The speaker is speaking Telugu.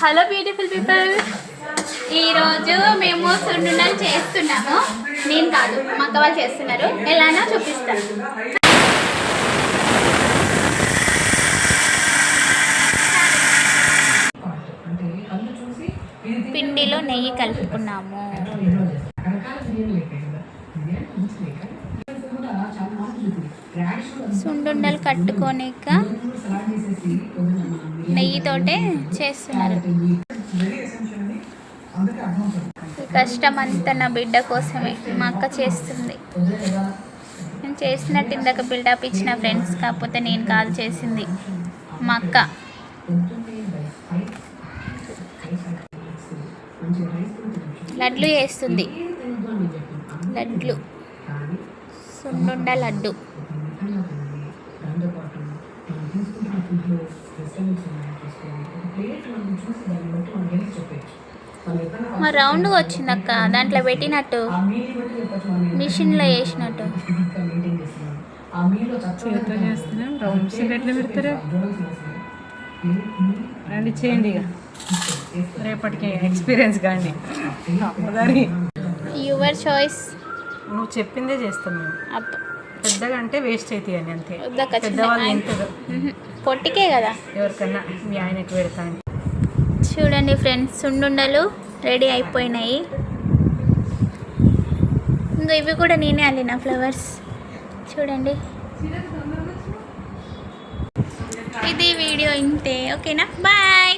హలో బ్యూటిఫుల్ పీపుల్ ఈరోజు మేము సున్నుండలు చేస్తున్నాము. నేను కాదు మా అక్క వాళ్ళు చేస్తున్నారు. ఎలానో చూపిస్తాను. పిండిలో నెయ్యి కలుపుకున్నాము. సుండుండలు కట్టుకోనిక నెయ్యితోటే చేస్తున్నారు. ఈ కష్టం అంతా నా బిడ్డ కోసమే మా అక్క చేస్తుంది. నేను చేసినట్టు ఇందాక బిల్డప్ ఇచ్చిన ఫ్రెండ్స్ కాకపోతే నేను కాల్ చేసింది మా అక్క. లడ్లు వేస్తుంది లడ్లు. సున్నుండ లడ్డు. మా రౌండ్గా వచ్చింది అక్క. దాంట్లో పెట్టినట్టు. మిషన్లో వేసినట్టు చేతితో చేస్తున్నాం. రౌండ్ షీట్ ఎట్లా పెడతారు? రండి చేయండి ఇక. రేపటికి ఎక్స్పీరియన్స్ కానీ యువర్ చాయిస్ నువ్వు చెప్పిందే చేస్తాం మేము. పెద్దగా అంటే వేస్ట్ అవుతాయి అంతే. పెద్దవాళ్ళు మ్హూ. పొట్టికే కదా. ఎవరికన్నా మీ ఆయనకి పెడతాను? చూడండి ఫ్రెండ్స్ సుండుండలు రెడీ అయిపోయినాయి. ఇంకా ఇవి కూడా నేనే అల్లిన ఫ్లవర్స్. చూడండి. ఇది వీడియో ఇంతే. ఓకేనా? బాయ్.